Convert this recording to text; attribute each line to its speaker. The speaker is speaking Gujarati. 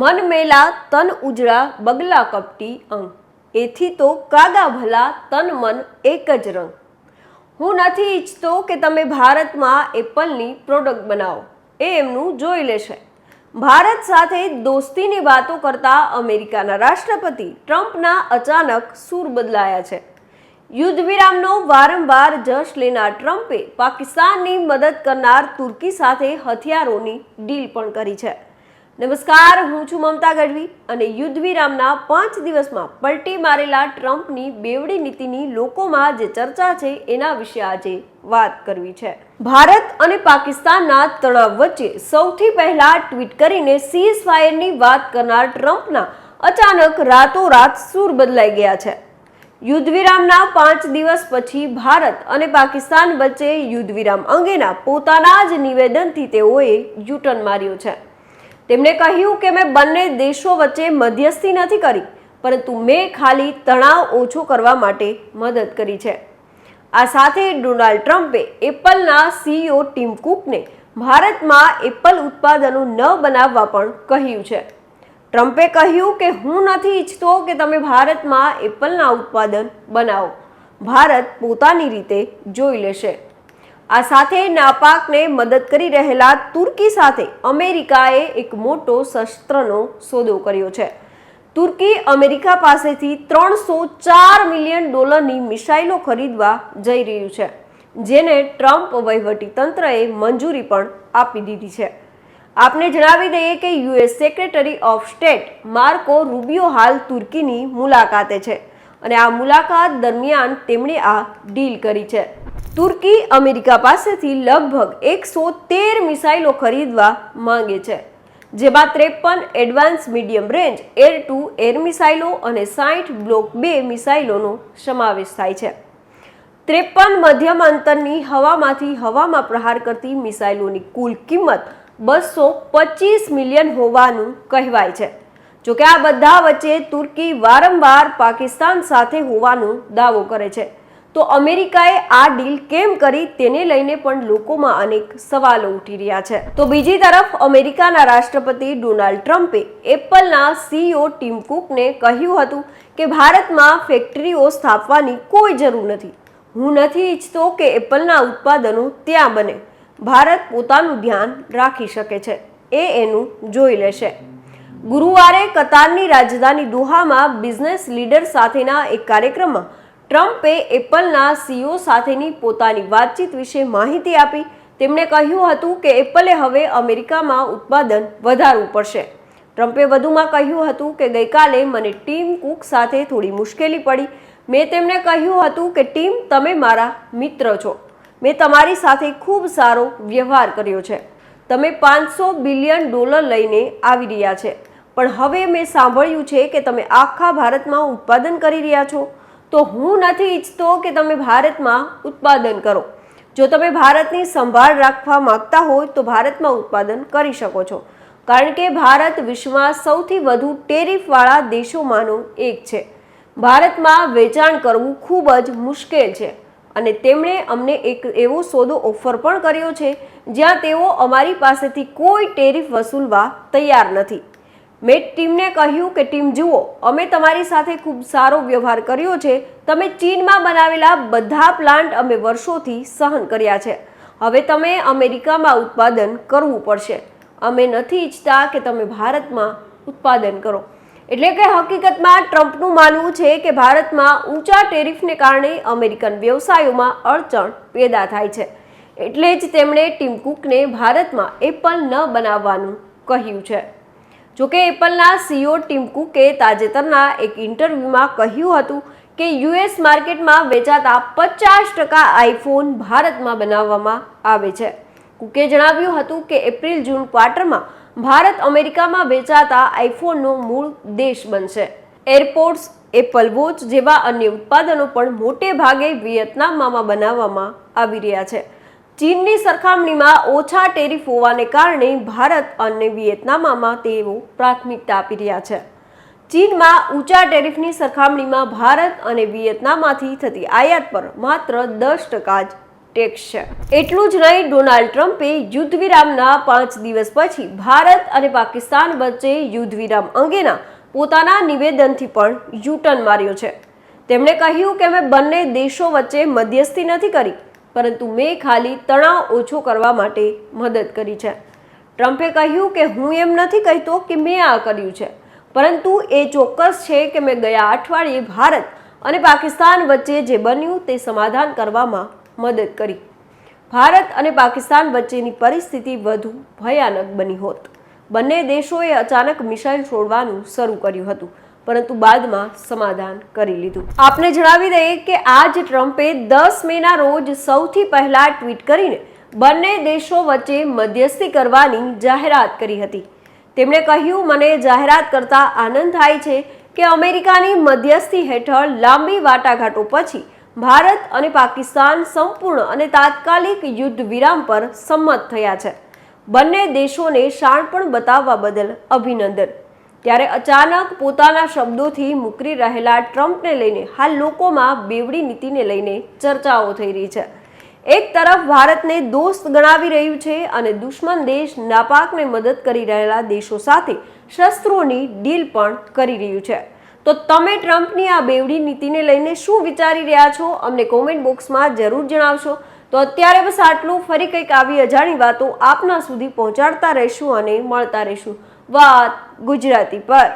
Speaker 1: મન મેલા તન ઉજળા બગલા કપટી અંગ. એથી તો કાગા ભલા તન મન એક જ રંગ. હું નથી ઈચ્છતો કે તમે ભારતમાં એપલની પ્રોડક્ટ બનાવો. એ એમનું જોઈ લેશે. ભારત સાથે દોસ્તીની વાતો કરતા અમેરિકાના રાષ્ટ્રપતિ ટ્રમ્પના અચાનક સૂર બદલાયા છે. યુદ્ધ વિરામનો વારંવાર જશ લેનાર ટ્રમ્પે પાકિસ્તાનની મદદ કરનાર તુર્કી સાથે હથિયારોની ડીલ પણ કરી છે. નમસ્કાર, હું છું મમતા ગઢવી અને યુદ્ધ વિરામના પાંચ દિવસમાં પલટી મારેલા ટ્રમ્પની બેવડી નીતિની લોકોમાં જે ચર્ચા છે એના વિશે આજે વાત કરવી છે. ભારત અને પાકિસ્તાનના તણાવ વચ્ચે સૌથી પહેલા ટ્વીટ કરીને સીઝ ફાયરની વાત કરનાર ટ્રમ્પના અચાનક રાતોરાત સૂર બદલાઈ ગયા છે. યુદ્ધ વિરામના પાંચ દિવસ પછી ભારત અને પાકિસ્તાન વચ્ચે યુદ્ધ વિરામ અંગેના પોતાના જ નિવેદનથી તેઓએ યુટર્ન માર્યો છે. તેમણે કહ્યું કે મેં બંને દેશો વચ્ચે મધ્યસ્થી નથી કરી, પરંતુ મેં ખાલી તણાવ ઓછો કરવા માટે મદદ કરી છે. આ સાથે ડોનાલ્ડ ટ્રમ્પે એપલના સીઈઓ ટીમ કુકને ભારતમાં એપલ ઉત્પાદનો ન બનાવવા પણ કહ્યું છે. ટ્રમ્પે કહ્યું કે હું નથી ઈચ્છતો કે તમે ભારતમાં એપલના ઉત્પાદન બનાવો. ભારત પોતાની રીતે જોઈ લેશે. આ સાથે નાપાકને મદદ કરી રહેલા તુર્કી સાથે અમેરિકાએ એક મોટો શસ્ત્રનો સોદો કર્યો છે. તુર્કી અમેરિકા પાસેથી ત્રણસો ચાર મિલિયન ડોલરની મિસાઇલો ખરીદવા જઈ રહ્યું છે, જેને ટ્રમ્પ વહીવટી તંત્રએ મંજૂરી પણ આપી દીધી છે. આપને જણાવી દઈએ કે US secretary of state Marco Rubio હાલ તુર્કીની મુલાકાતે છે અને આ મુલાકાત દરમિયાન તેમણે આ ડીલ કરી છે. તુર્કી અમેરિકા પાસેથી લગભગ એકસો તેર મિસાઇલો ખરીદવા માંગે છે, જેમાં ત્રેપન advance medium range air to air મિસાઇલો અને સાઠ બ્લોક બે મિસાઇલોનો સમાવેશ થાય છે. ત્રેપન મધ્યમ અંતરની હવામાંથી હવામાં પ્રહાર કરતી મિસાઇલોની કુલ કિંમત બસો પચીસ મિલિયન હોવાનું કહેવાય છે. જોકે આ બધા વચ્ચે તુર્કી વારંવાર પાકિસ્તાન સાથે હોવાનો દાવો કરે છે. તો અમેરિકાએ આ ડીલ કેમ કરી તેને લઈને પણ લોકોમાં અનેક સવાલો ઉઠી રહ્યા છે. તો બીજી તરફ અમેરિકાના રાષ્ટ્રપતિ ડોનાલ્ડ ટ્રમ્પે એપલના સીઈઓ ટીમ કુકને કહ્યું હતું કે ભારતમાં ફેક્ટરીઓ સ્થાપવાની કોઈ જરૂર નથી. હું નથી ઈચ્છતો કે એપલના ઉત્પાદનો ત્યાં બને. ભારત પોતાનું ધ્યાન રાખી શકે છે. એ એનું જોઈ લેશે. ગુરુવારે કતારની રાજધાની દોહામાં બિઝનેસ લીડર સાથેના એક કાર્યક્રમમાં ટ્રમ્પે એપલના સીઈઓ સાથેની પોતાની વાતચીત વિશે માહિતી આપી. તેમણે કહ્યું હતું કે એપલે હવે અમેરિકામાં ઉત્પાદન વધારવું પડશે. ટ્રમ્પે વધુમાં કહ્યું હતું કે ગઈકાલે મને ટીમ કુક સાથે થોડી મુશ્કેલી પડી. મેં તેમને કહ્યું હતું કે ટીમ, તમે મારા મિત્ર છો. મેં તમારી સાથે ખૂબ સારો વ્યવહાર કર્યો છે. તમે પાંચસો બિલિયન ડોલર લઈને આવી રહ્યા છે. પણ હવે મેં સાંભળ્યું છે કે તમે આખા ભારતમાં ઉત્પાદન કરી રહ્યા છો. તો હું નથી ઈચ્છતો કે તમે ભારતમાં ઉત્પાદન કરો. જો તમે ભારતની સંભાળ રાખવા માંગતા હોય તો ભારતમાં ઉત્પાદન કરી શકો છો. કારણ કે ભારત વિશ્વમાં સૌથી વધુ ટેરિફવાળા દેશોમાંનો એક છે. ભારતમાં વેચાણ કરવું ખૂબ જ મુશ્કેલ છે અને તેમણે અમને એક એવો સોદો ઓફર પણ કર્યો છે, જ્યાં તેઓ અમારી પાસેથી કોઈ ટેરિફ વસૂલવા તૈયાર નથી. મેં ટીમને કહ્યું કે, ટીમ, જુઓ, અમે તમારી સાથે ખૂબ સારો વ્યવહાર કર્યો છે. તમે ચીનમાં બનાવેલા બધા પ્લાન્ટ અમે વર્ષોથી સહન કર્યા છે. હવે તમે અમેરિકામાં ઉત્પાદન કરવું પડશે. અમે નથી ઈચ્છતા કે તમે ભારતમાં ઉત્પાદન કરો. એટલે કે હકીકતમાં ટ્રમ્પનું માનવું છે કે, ભારતમાં ઊંચા ટેરિફને કારણે અમેરિકન વ્યવસાયોમાં અડચણ પેદા થાય છે. એટલે જ તેમણે ટીમ કુકને ભારતમાં એપલ ન બનાવવાનું કહ્યું છે. જોકે એપલના સીઈઓ ટીમ કુકે તાજેતરના એક ઇન્ટરવ્યૂમાં કહ્યું હતું કે યુએસ માર્કેટમાં વેચાતા પચાસ ટકા આઈફોન ભારતમાં બનાવવામાં આવે છે. કુકે જણાવ્યું હતું કે એપ્રિલ જૂન ક્વાર્ટરમાં ભારત અમેરિકામાં વેચાતા આઈફોનનો મૂળ દેશ બનશે. એરપોર્ટ્સ, એપલ વોચ જેવા અન્ય ઉત્પાદનો પણ મોટે ભાગે વિયેતનામમાં બનાવવામાં આવી રહ્યા છે. ચીનની સરખામણીમાં ઓછા ટેરિફ હોવાને કારણે ભારત અને વિયેતનામમાં તેઓ પ્રાથમિકતા આપી રહ્યા છે. ચીનમાં ઊંચા ટેરિફની સરખામણીમાં ભારત અને વિયેતનામમાંથી થતી આયાત પર માત્ર દસ ટકા જ ટેક્સ છે. એટલું જ નહીં, ડોનાલ્ડ ટ્રમ્પે યુદ્ધ વિરામના પાંચ દિવસ પછી ભારત અને પાકિસ્તાન વચ્ચે યુદ્ધ વિરામ અંગેના પોતાના નિવેદનથી પણ યુટર્ન માર્યો છે. તેમણે કહ્યું કે મેં બંને દેશો વચ્ચે મધ્યસ્થી નથી કરી પરંતુ મેં ખાલી તણાવ ઓછો કરવા માટે મદદ કરી છે. ટ્રમ્પે કહ્યું કે હું એમ નથી કહેતો કે મેં આ કર્યું છે, પરંતુ એ ચોક્કસ છે કે મેં ગયા અઠવાડિયે ભારત અને પાકિસ્તાન વચ્ચે જે બન્યું તે સમાધાન કરવામાં મદદ કરી. ભારત અને પાકિસ્તાન વચ્ચેની પરિસ્થિતિ વધુ ભયાનક બની હોત. બંને દેશોએ અચાનક મિસાઇલ છોડવાનું શરૂ કર્યું હતું. પરંતુ બાદમાં સમાધાન કરી લીધું. આપને જણાવી દઈએ કે આજ ટ્રમ્પે દસ મેના રોજ સૌથી પહેલા ટ્વીટ કરીને બંને દેશો વચ્ચે મધ્યસ્થી કરવાની જાહેરાત કરી હતી. તેમણે કહ્યું, મને જાહેરાત કરતા આનંદ થાય છે કે અમેરિકાની મધ્યસ્થી હેઠળ લાંબી વાટાઘાટો પછી ભારત અને પાકિસ્તાન સંપૂર્ણ અને તાત્કાલિક યુદ્ધ વિરામ પર સંમત થયા છે. બંને દેશોને શાણપણ બતાવવા બદલ અભિનંદન. ત્યારે અચાનક પોતાના શબ્દોથી મુકરી રહેલા ટ્રમ્પને લઈને હાલ લોકોમાં બેવડી નીતિને લઈને ચર્ચાઓ થઈ રહી છે. એક તરફ ભારતને દોસ્ત ગણાવી રહ્યું છે અને દુશ્મન દેશ નાપાકને મદદ કરી રહેલા દેશો સાથે શસ્ત્રોની ડીલ પણ કરી રહ્યું છે. તો તમે ટ્રમ્પની આ બેવડી નીતિને લઈને શું વિચારી રહ્યા છો? અમને કોમેન્ટ બોક્સમાં જરૂર જણાવશો. તો અત્યારે બસ આટલું. ફરી કંઈક આવી અજાણી વાતો આપના સુધી પહોંચાડતા રહીશું અને મળતા રહીશું. વાત ગુજરાતી પર.